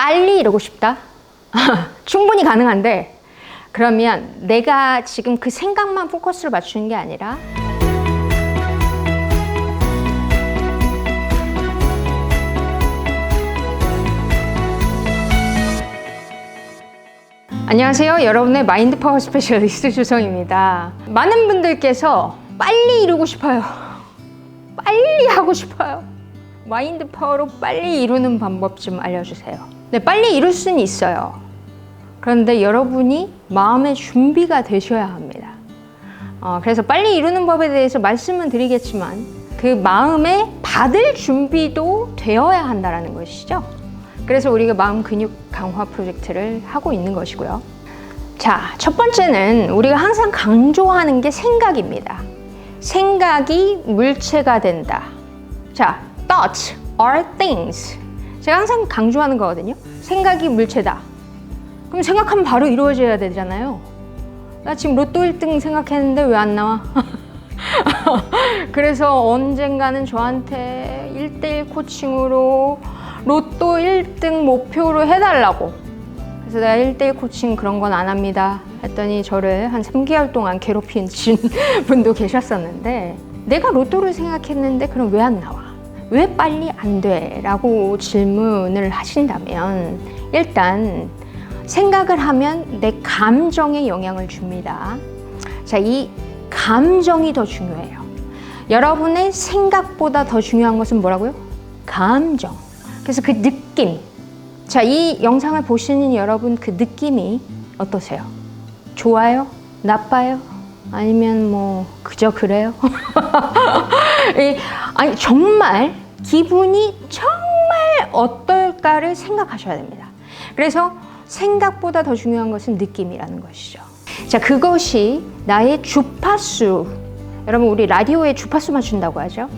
빨리 이러고 싶다? 충분히 가능한데 그러면 내가 지금 그 생각만 포커스를 맞추는 게 아니라 안녕하세요. 여러분의 마인드 파워 스페셜리스트 주성입니다. 많은 분들께서 빨리 이루고 싶어요. 빨리 하고 싶어요. 마인드 파워로 빨리 이루는 방법 좀 알려주세요. 네, 빨리 이룰 수는 있어요. 그런데 여러분이 마음의 준비가 되셔야 합니다. 어, 그래서 빨리 이루는 법에 대해서 말씀은 드리겠지만 그 마음에 받을 준비도 되어야 한다는 것이죠. 그래서 우리가 마음 근육 강화 프로젝트를 하고 있는 것이고요. 자, 첫 번째는 우리가 항상 강조하는 게 생각입니다. 생각이 물체가 된다. 자, thoughts are things. 제가 항상 강조하는 거거든요. 생각이 물체다. 그럼 생각하면 바로 이루어져야 되잖아요. 나 지금 로또 1등 생각했는데 왜 안 나와? 그래서 언젠가는 저한테 1대1 코칭으로 로또 1등 목표로 해달라고. 그래서 내가 1대1 코칭 그런 건 안 합니다. 했더니 저를 한 3개월 동안 괴롭힌 분도 계셨었는데 내가 로또를 생각했는데 그럼 왜 안 나와? 왜 빨리 안 돼? 라고 질문을 하신다면 일단 생각을 하면 내 감정에 영향을 줍니다. 자, 이 감정이 더 중요해요. 여러분의 생각보다 더 중요한 것은 뭐라고요? 감정. 그래서 그 느낌. 자, 이 영상을 보시는 여러분 그 느낌이 어떠세요? 좋아요? 나빠요? 아니면 뭐 그저 그래요? 이, 아니 정말 기분이 정말 어떨까를 생각하셔야 됩니다. 그래서 생각보다 더 중요한 것은 느낌이라는 것이죠. 자, 그것이 나의 주파수. 여러분 우리 라디오에 주파수 맞춘다고 하죠.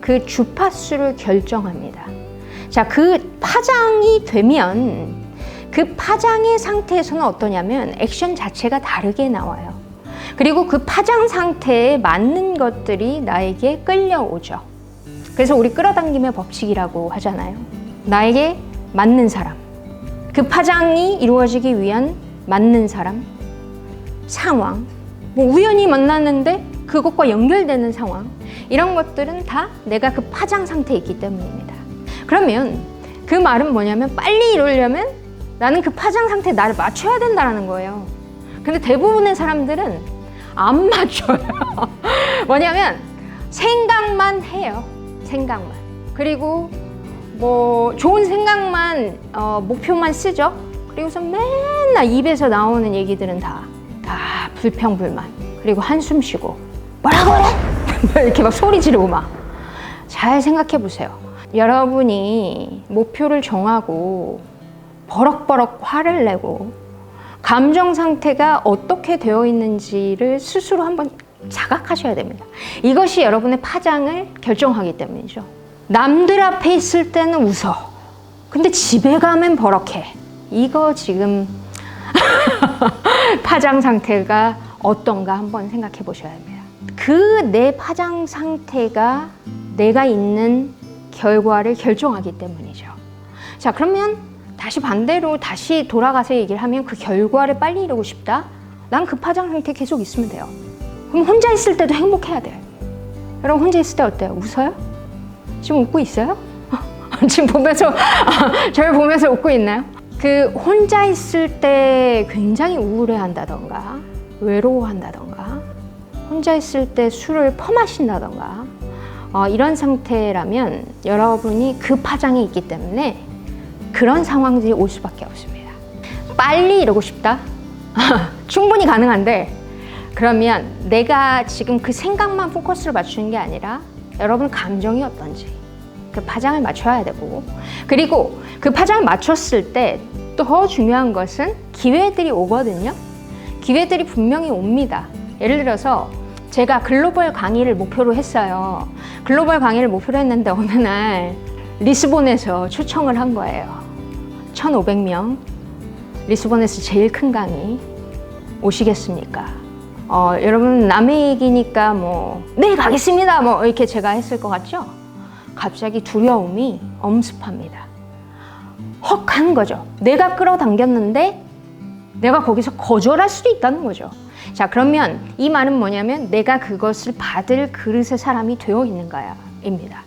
그 주파수를 결정합니다. 자, 그 파장이 되면 그 파장의 상태에서는 어떠냐면 액션 자체가 다르게 나와요. 그리고 그 파장 상태에 맞는 것들이 나에게 끌려오죠. 그래서 우리 끌어당김의 법칙이라고 하잖아요. 나에게 맞는 사람. 그 파장이 이루어지기 위한 맞는 사람, 상황. 뭐 우연히 만났는데 그것과 연결되는 상황. 이런 것들은 다 내가 그 파장 상태에 있기 때문입니다. 그러면 그 말은 뭐냐면 빨리 이루려면 나는 그 파장 상태에 나를 맞춰야 된다는 거예요. 근데 대부분의 사람들은 안 맞춰요. 뭐냐면 생각만 해요. 생각만. 그리고 뭐 좋은 생각만 어, 목표만 쓰죠. 그리고서 맨날 입에서 나오는 얘기들은 다, 다 불평불만. 그리고 한숨 쉬고 뭐라고 그래? 이렇게 막 소리 지르고 막. 잘 생각해 보세요. 여러분이 목표를 정하고 버럭버럭 화를 내고 감정 상태가 어떻게 되어 있는지를 스스로 한번 자각하셔야 됩니다. 이것이 여러분의 파장을 결정하기 때문이죠. 남들 앞에 있을 때는 웃어. 근데 집에 가면 버럭해. 이거 지금 파장 상태가 어떤가 한번 생각해 보셔야 합니다. 그 내 파장 상태가 내가 있는 결과를 결정하기 때문이죠. 자, 그러면 다시 반대로 다시 돌아가서 얘기를 하면 그 결과를 빨리 이루고 싶다? 난 그 파장 상태 계속 있으면 돼요. 그럼 혼자 있을 때도 행복해야 돼요. 여러분 혼자 있을 때 어때요? 웃어요? 지금 웃고 있어요? 지금 보면서 저를 보면서 웃고 있나요? 그 혼자 있을 때 굉장히 우울해한다던가 외로워한다던가 혼자 있을 때 술을 퍼마신다던가 어, 이런 상태라면 여러분이 그 파장이 있기 때문에 그런 상황들이 올 수밖에 없습니다. 빨리 이러고 싶다? 충분히 가능한데 그러면 내가 지금 그 생각만 포커스를 맞추는 게 아니라 여러분 감정이 어떤지 그 파장을 맞춰야 되고 그리고 그 파장을 맞췄을 때 더 중요한 것은 기회들이 오거든요. 기회들이 분명히 옵니다. 예를 들어서 제가 글로벌 강의를 목표로 했어요. 글로벌 강의를 목표로 했는데 어느 날 리스본에서 초청을 한 거예요. 1,500명. 리스본에서 제일 큰 강의 오시겠습니까? 어, 여러분 남의 얘기니까 뭐 네 가겠습니다 뭐 이렇게 제가 했을 것 같죠? 갑자기 두려움이 엄습합니다. 헉 하는 거죠. 내가 끌어당겼는데 내가 거기서 거절할 수도 있다는 거죠. 자, 그러면 이 말은 뭐냐면 내가 그것을 받을 그릇의 사람이 되어 있는가야, 입니다.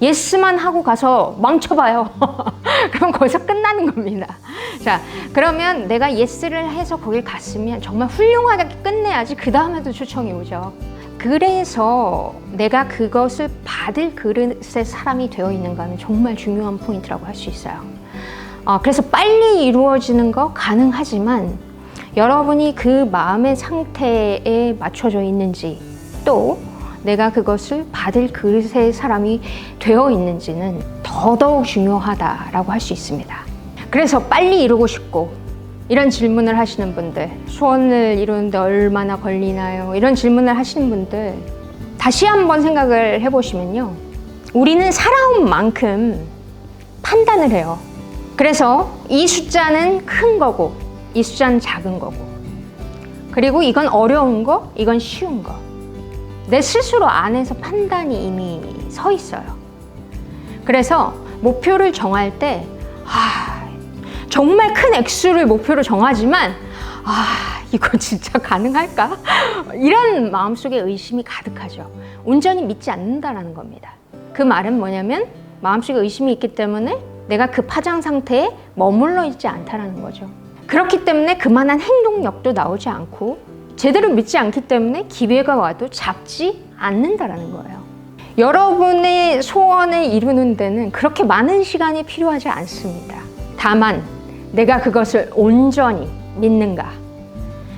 예스만 하고 가서 망쳐봐요. 그럼 거기서 끝나는 겁니다. 자, 그러면 내가 예스를 해서 거길 갔으면 정말 훌륭하게 끝내야지 그 다음에도 초청이 오죠. 그래서 내가 그것을 받을 그릇의 사람이 되어 있는가는 정말 중요한 포인트라고 할 수 있어요. 어, 그래서 빨리 이루어지는 거 가능하지만 여러분이 그 마음의 상태에 맞춰져 있는지 또 내가 그것을 받을 그릇의 사람이 되어 있는지는 더더욱 중요하다라고 할 수 있습니다. 그래서 빨리 이루고 싶고 이런 질문을 하시는 분들 소원을 이루는데 얼마나 걸리나요? 이런 질문을 하시는 분들 다시 한번 생각을 해보시면요. 우리는 살아온 만큼 판단을 해요. 그래서 이 숫자는 큰 거고 이 숫자는 작은 거고 그리고 이건 어려운 거, 이건 쉬운 거. 내 스스로 안에서 판단이 이미 서 있어요. 그래서 목표를 정할 때, 아, 정말 큰 액수를 목표로 정하지만, 아, 이거 진짜 가능할까? 이런 마음속에 의심이 가득하죠. 온전히 믿지 않는다라는 겁니다. 그 말은 뭐냐면, 마음속에 의심이 있기 때문에 내가 그 파장 상태에 머물러 있지 않다라는 거죠. 그렇기 때문에 그만한 행동력도 나오지 않고 제대로 믿지 않기 때문에 기회가 와도 잡지 않는다라는 거예요. 여러분의 소원을 이루는 데는 그렇게 많은 시간이 필요하지 않습니다. 다만 내가 그것을 온전히 믿는가?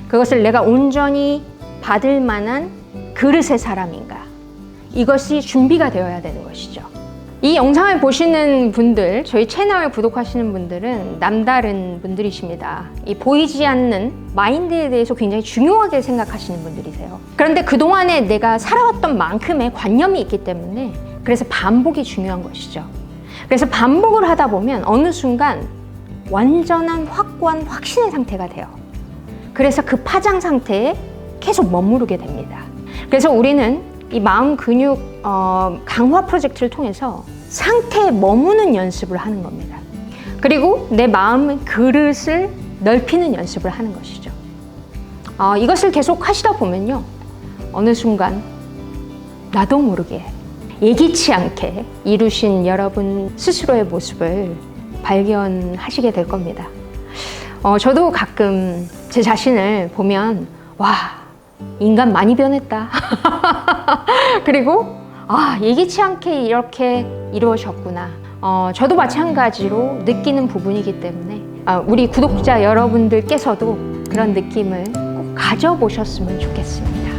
그것을 내가 온전히 받을 만한 그릇의 사람인가? 이것이 준비가 되어야 되는 것이죠. 이 영상을 보시는 분들, 저희 채널 구독하시는 분들은 남다른 분들이십니다. 이 보이지 않는 마인드에 대해서 굉장히 중요하게 생각하시는 분들이세요. 그런데 그동안에 내가 살아왔던 만큼의 관념이 있기 때문에 그래서 반복이 중요한 것이죠. 그래서 반복을 하다 보면 어느 순간 완전한 확고한 확신의 상태가 돼요. 그래서 그 파장 상태에 계속 머무르게 됩니다. 그래서 우리는 이 마음 근육 어, 강화 프로젝트를 통해서 상태에 머무는 연습을 하는 겁니다. 그리고 내 마음의 그릇을 넓히는 연습을 하는 것이죠. 어, 이것을 계속 하시다 보면요. 어느 순간 나도 모르게 예기치 않게 이루신 여러분 스스로의 모습을 발견하시게 될 겁니다. 어, 저도 가끔 제 자신을 보면, 와, 인간 많이 변했다. 그리고, 아, 예기치 않게 이렇게 이루어졌구나. 어, 저도 마찬가지로 느끼는 부분이기 때문에, 아, 우리 구독자 여러분들께서도 그런 느낌을 꼭 가져보셨으면 좋겠습니다.